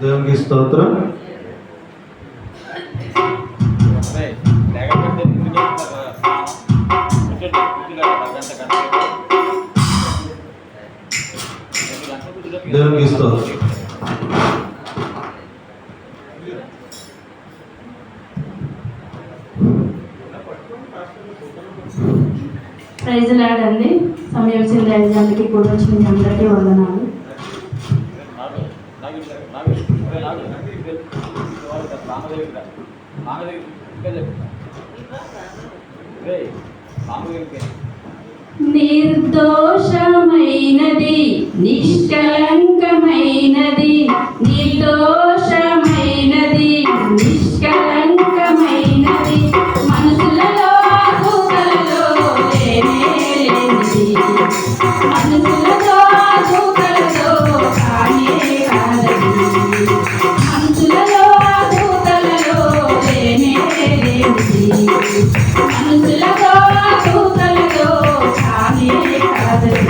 దేవునికి స్తోత్రం. ప్రైజ్ లాడండి సమయం వచ్చింది దైవజానికి కూడా వచ్చింది అందరికీ వందనాలు. నిర్దోషమైనది నిష్కలంకమైనది మనసులతో చూతలతో కానే కాదది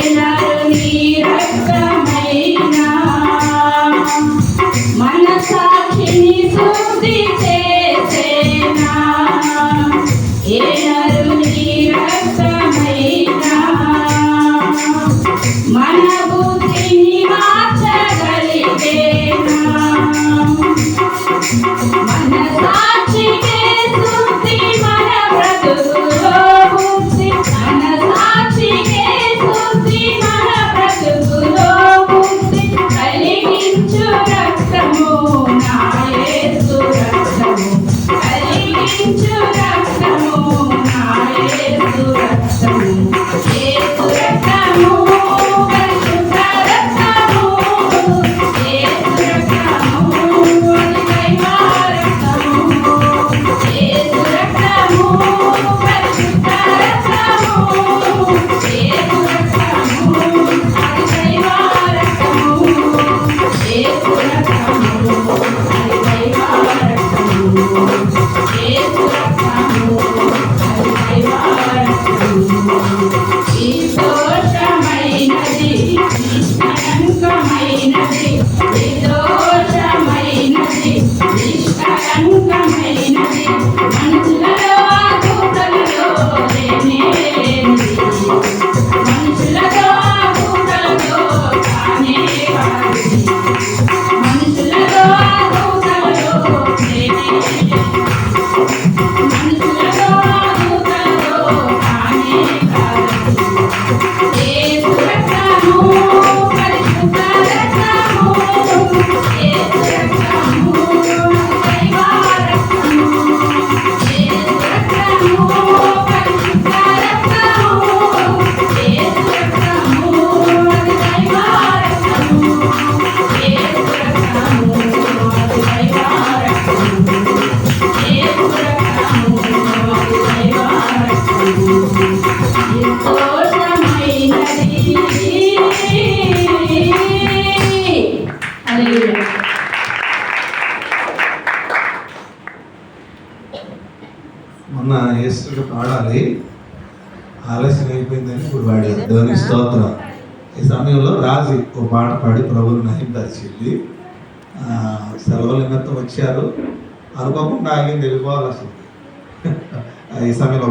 Elena. మొన్న ఏసుడు పాడాలి. ఆలస్యం అయిపోయిందని ఇప్పుడు పాడారు దేవుని స్తోత్రం. ఈ సమయంలో రాజు ఓ పాట పాడి ప్రభువుని నహింపరిచింది సెలవుల నిమిత్తం వచ్చారు. అనుకోకుండా ఆగింది వెళ్ళిపోవాలి అసలు. ఈ సమయంలో